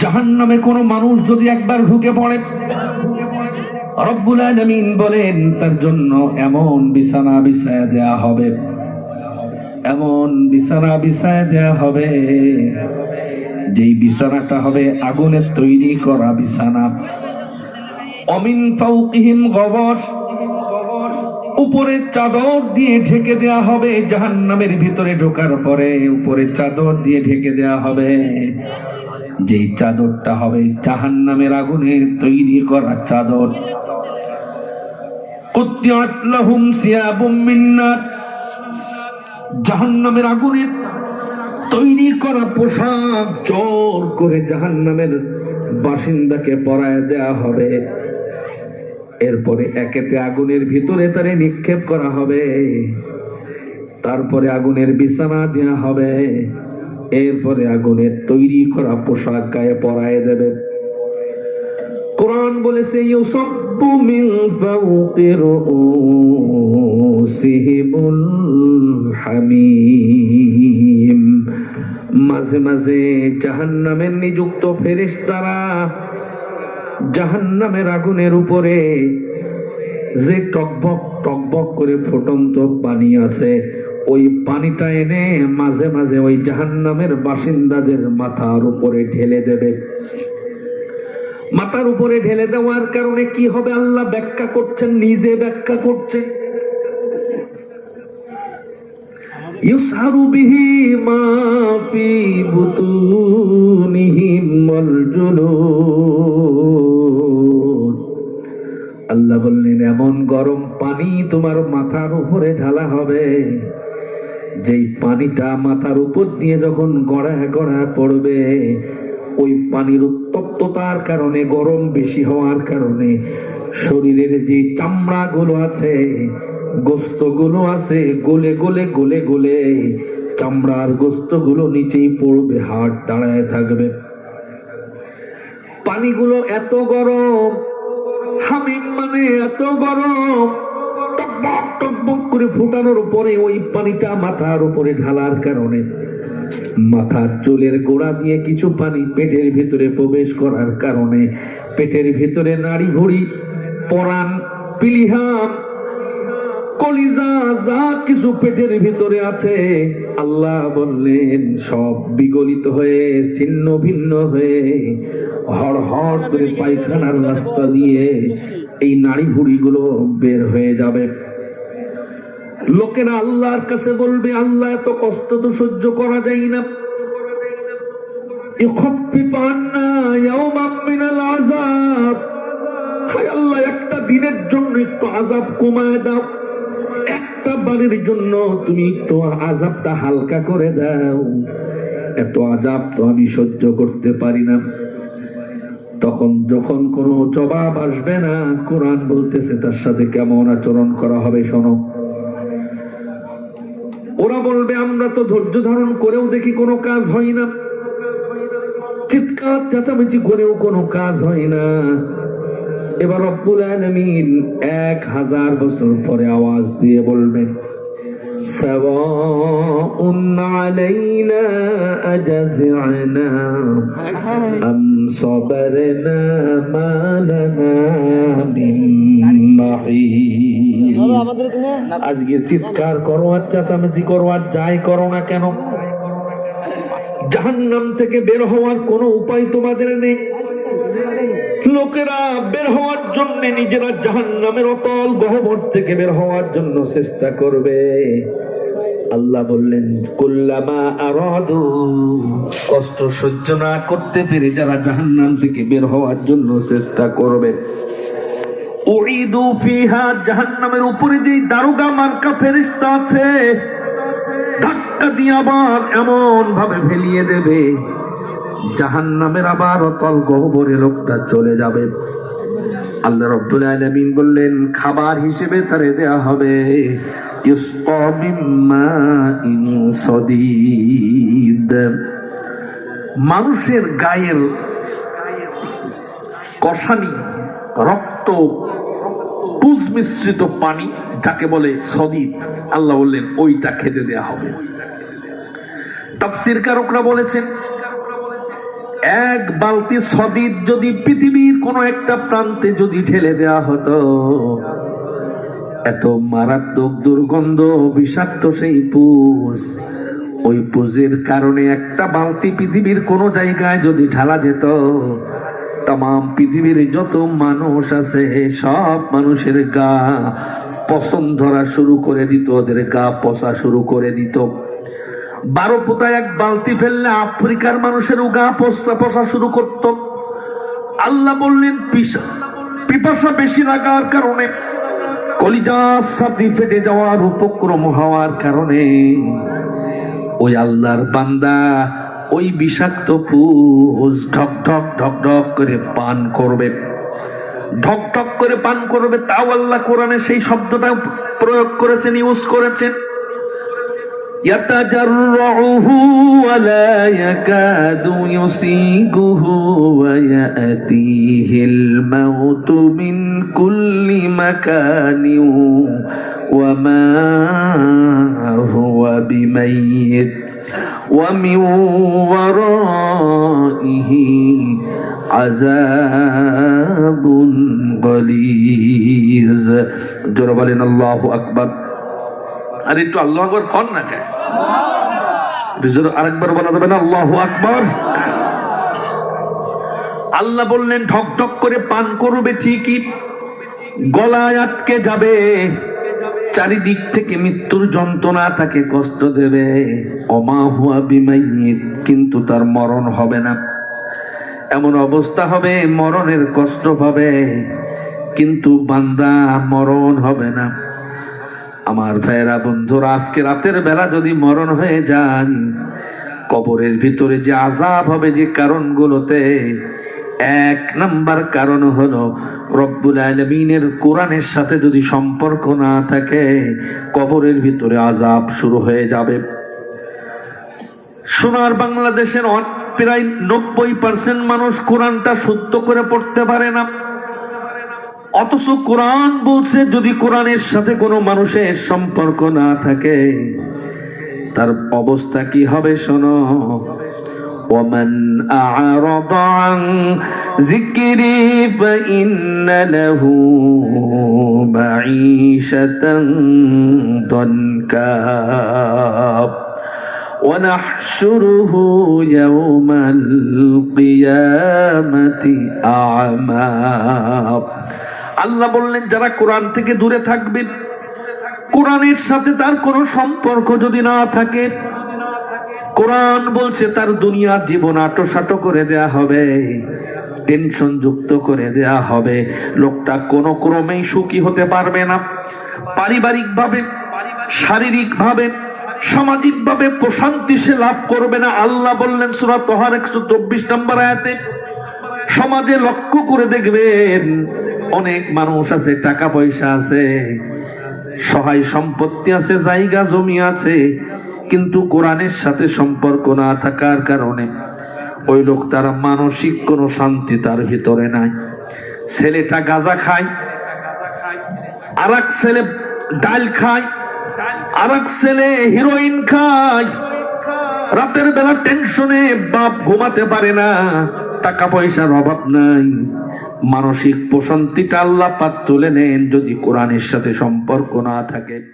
জাহান নামে কোনো মানুষ যদি একবার ঢুকে পড়ে, রব্বুল বলেন, তার জন্য এমন বিছানা বিছায়া দেয়া হবে। এমন বিছানা বিছায়া দেয়া হবে, যেই বিছানাটা হবে আগুনের তৈরি করা বিছানা। অমিন ফাউকিহিম গবর, উপরে চাদর দিয়ে ঢেকে দেয়া হবে, জাহান্নামের ভিতরে ঢোকার পরে উপরে চাদর দিয়ে ঢেকে দেয়া হবে। যেই চাদরটা হবে জাহান্নামের আগুনে তৈরি করা চাদর। জাহান্নামের আগুনে তৈরি করা পোশাক জোর করে জাহান্নামের বাসিন্দাকে পরায় দেয়া হবে। এরপরে একেতে আগুনের ভিতরে তারে নিক্ষেপ করা হবে। তারপরে আগুনের বিছানা দেওয়া হবে। এরপরে আগুনের তৈরি করা পোশাক গায়ে পরায় দেবে। কোরআন বলেছে, ইউসাব্বু মিন ফাওqi রুউসিহিমুল হামিম। মাঝে মাঝে জাহান্নামের নিযুক্ত ফেরেশতারা জাহান্নামের আগুনের উপরে যে টকবক টকবক করে ফুটন্ত পানি আছে ওই পানিটা এনে মাঝে মাঝে ওই জাহান্নামের বাসিন্দাদের মাথার উপরে ঢেলে দেবে মাথার উপরে ঢেলে দেওয়ার কারণে কি হবে আল্লাহ ব্যাখ্যা করছেন নিজে ব্যাখ্যা করছেন يسحر به ما في بطونهم والجلود আল্লাহ বললেন এমন গরম পানি তোমার মাথার উপরে ঢালা হবে যেই পানিটা মাথার উপর দিয়ে যখন গড়া গড়া পড়বে, ওই পানির উত্তপ্ততার কারণে, গরম বেশি হওয়ার কারণে, শরীরের যে চামড়া গুলো আছে গোস্তগুলো আছে, গলে গলে গলে গলে চামড়ার গোস্তগুলো নিচেই পড়বে হাট দাঁড়ায় থাকবে। পানিগুলো এত গরম, হামিম মানে এত গরম টকবক করে ফুটানোর পরে ওই পানিটা মাথার উপরে ঢালার কারণে। মাথার চুলের গোড়া দিয়ে কিছু পানি পেটের ভিতরে প্রবেশ করার কারণে পেটের ভিতরে নাড়ি ভুড়ি পরাণ পিলিহাম কলিজা, যা কিছু পেটের ভিতরে আছে, আল্লাহ বললেন, সব বিগলিত হয়ে, ছিন্ন ভিন্ন হয়ে হড় হড় করে পায়খানার রাস্তা দিয়ে এই নাড়ি ভুড়ি গুলো বের হয়ে যাবে। লোকেরা আল্লাহর কাছে বলবে, আল্লাহ, এত কষ্ট তো সহ্য করা যায় না। দিনের জন্য একটু কমায় দাও। একটা জন্য তুমি আযাবটা হালকা করে দাও। এত আযাব তো আমি সহ্য করতে পারি না। তখন যখন কোনো জবাব আসবে না, কোরআন বলতেছে তার সাথে কেমন আচরণ করা হবে শোনো। ওরা বলবে, আমরা তো ধৈর্য ধারণ করেও দেখি কোনো কাজ হয় না। চিৎকার, চেঁচামেচি করেও কোনো কাজ হয় না। এবার রব্বুল আলামিন এক হাজার বছর পরে আওয়াজ দিয়ে বলবেন سواء علينا أجزعنا أم صبرنا ما لنا من محيص আজকে চিৎকার করো আর চেঁচামেচি করো আর যাই করো না কেন জাহান্নাম থেকে বের হওয়ার কোনো উপায় তোমাদের নেই লোকেরা বের হওয়ার জন্য নিজেরা জাহান্নামের অতল গহবর থেকে বের হওয়ার জন্য চেষ্টা করবে। আল্লাহ বললেন, কুল্লামা আরাদু। কষ্ট সহ্য না করতে পেরে যারা জাহান্নাম থেকে বের হওয়ার জন্য চেষ্টা করবে। উইদু ফিহা জাহান্নামের উপরে যে দারুগা মার্কা ফেরেশতা আছে, ধাক্কা দিয়ে আবার এমন ভাবে ফেলিয়ে দেবে। জাহান্নামের আবার অতল গহবরে লোকটা চলে যাবে। আল্লাহ রব্দুল আলামিন বললেন, খাবার হিসেবে তারে দেয়া হবে মিন মানুষের গায়ের কষানি, রক্ত, পুজ মিশ্রিত পানি যাকে বলে সদিদ, আল্লাহ বললেন, ওইটা খেতে দেয়া হবে। তাফসির কারকরা বলেছেন এক বালতি সদিদ যদি পৃথিবীর কোন একটা প্রান্তে যদি ঢেলে দেওয়া হতো, এত মারাত্মক দুর্গন্ধ, বিষাক্ত সেই পুজ। ওই পুজের কারণে একটা বালতি পৃথিবীর কোন জায়গায় যদি ঢালা যেত তাম পৃথিবীর যত মানুষ আছে, সব মানুষের গা পছন্দ ধরা শুরু করে দিত, ওদের গা পচা শুরু করে দিত। বারো পোতায় এক বালতি ফেললে আফ্রিকার মানুষের উগা পচা পচা শুরু করত। আল্লাহ বললেন, পিসা, পিপাসা বেশি লাগার কারণে কলিজা ফেটে যাওয়ার উপক্রম হওয়ার কারণে ওই আল্লাহর বান্দা ওই বিষাক্ত পুষ ঢক ঢক ঢক ঢক করে পান করবে। ঢক ঢক করে পান করবে, তাও আল্লাহ কোরআনে সেই শব্দটা প্রয়োগ করেছেন, ইউজ করেছেন। يتجرعه ولا يكاد يسيقه ويأتيه الموت من كل مكان وما هو بميت ومن ورائه عذاب غليظ. جرب لنا الله أكبر. আর একটু আল্লাহ আকবর কর না খায়। আরেকবার বলা যাবে না, আল্লাহ আকবর। আল্লাহ বললেন, ঢক ঢক করে পান করবে ঠিকই, গলায় আটকে যাবে। চারিদিক থেকে মৃত্যুর যন্ত্রণা তাকে কষ্ট দেবে। অমা হুয়া বিমাইত কিন্তু তার মরণ হবে না। এমন অবস্থা হবে, মরণের কষ্ট পাবে, কিন্তু বান্দা মরণ হবে না। আমার ভাইয়েরা বন্ধুরা, আজকে রাতের বেলা যদি মরণ হয়ে যান, কবরের ভিতরে যে আজাব হবে যে কারণগুলোতে, এক নাম্বার কারণ হলো রব্বুল আলমিনের কোরআনের সাথে যদি সম্পর্ক না থাকে, কবরের ভিতরে আজাব শুরু হয়ে যাবে। সোনার বাংলাদেশের প্রায় নব্বই পার্সেন্ট মানুষ কোরআনটা সত্য করে পড়তে পারে না। অথচ কোরআন বলছে যদি কোরআনের সাথে কোনো মানুষের সম্পর্ক না থাকে তার অবস্থা কি হবে শোনো ومن أعرض عن ذكري فإن له معيشة ضنكا ونحشره يوم القيامة أعمى আল্লাহ বললেন, যারা কোরআন থেকে দূরে থাকবে, কোরআনের সাথে তার কোনো সম্পর্ক যদি না থাকে, কোরআন বলছে তার দুনিয়ার জীবন আটোসাটো করে দেয়া হবে, টেনশন যুক্ত করে দেয়া হবে। লোকটা কোনো ক্রমেই সুখী হতে পারবে না। পারিবারিক ভাবে শারীরিক ভাবে সামাজিক ভাবে প্রশান্তি সে লাভ করবে না। আল্লাহ বললেন, সুরা তোহার একশো চব্বিশ নম্বর আয়াতে, সমাজে লক্ষ্য করে দেখবেন অনেক মানুষ আছে, টাকা পয়সা আছে, সহায় সম্পত্তি আছে, জায়গা, জমি আছে, কিন্তু কোরআনের সাথে সম্পর্ক না থাকার কারণে ওই লোক তার মানসিক কোনো শান্তি তার ভিতরে নাই। ছেলেটা গাঁজা খায় আর এক ছেলে ডাল খায় আর এক ছেলে হিরোইন খায়। রাতের বেলা টেনশনে বাপ ঘুমাতে পারে না। টাকা পয়সার অভাব নাই। মানসিক প্রশান্তিটা আল্লাহ পাক তুলে নেন যদি কোরআনের সাথে সম্পর্ক না থাকে।